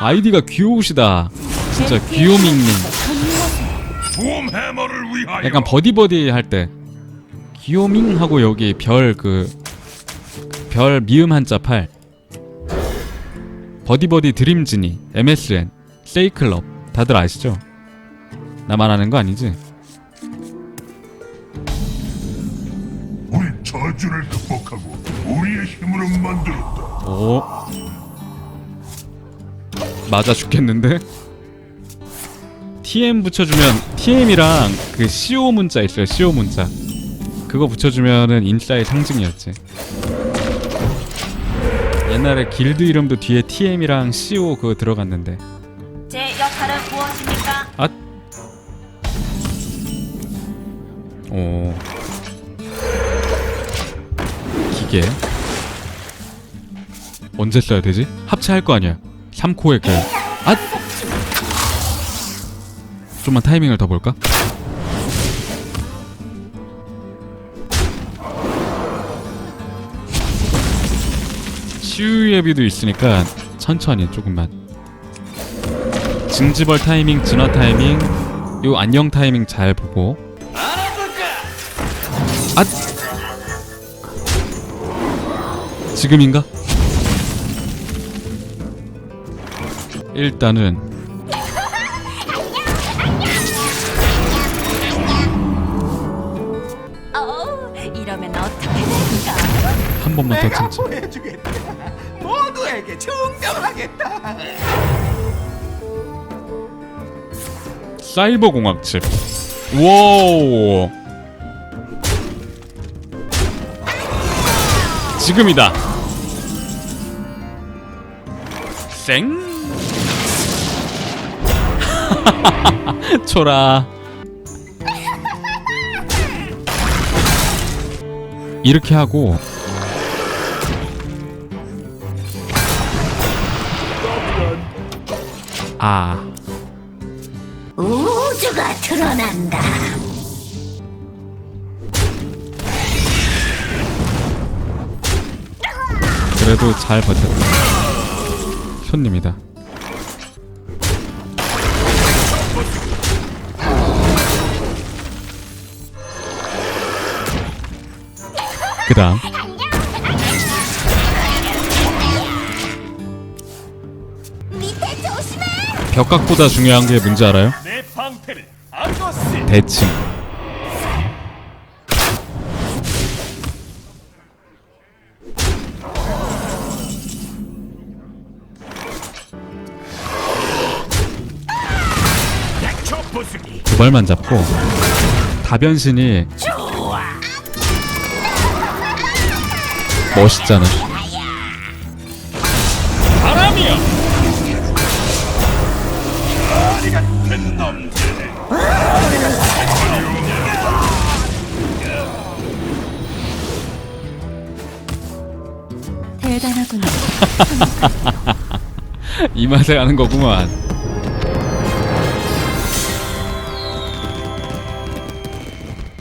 아이디가 귀여우시다. 진짜 귀요밍님. 약간 버디버디 할 때 귀요밍 하고 여기 별 그 별 미음 한자 팔 버디버디 드림즈니 MSN 세이클럽 다들 아시죠? 나만 아는 거 아니지? 우린 저주를 극복하고 우리의 힘으로 만들었다. 오 맞아 죽겠는데? TM 붙여주면 TM이랑 그 CO 문자 있어요 CO 문자 그거 붙여주면은 인싸의 상징이었지 옛날에 길드 이름도 뒤에 TM이랑 CO 그거 들어갔는데 제 역할은 무엇입니까? 아 오. 기계. 언제 써야 되지? 합체할 거 아니야. 3코의 그. 아! 좀만 타이밍을 더 볼까? 치유 예비도 있으니까 천천히 조금만. 증지벌 타이밍, 진화 타이밍, 요 안녕 타이밍 잘 보고. 아! 지금인가? 일단은 어, 이러면 어떻게 될까? 한 번만 더 내가. 보여주겠다. 모두에게 증명하겠다. 사이버 공학집. 와우. 지금이다. 쌩. 초라. 이렇게 하고 아. 우주가 드러난다. 그래도 잘 버텼다. 손님이다. 그 다음 밑에 조심해. 벽각보다 중요한 게 뭔지 알아요? 대칭. 두 발만 잡고 다변신이 멋있잖아. 바람이야. 놈들. 대단하구나. 이 맛에 하는 거구만.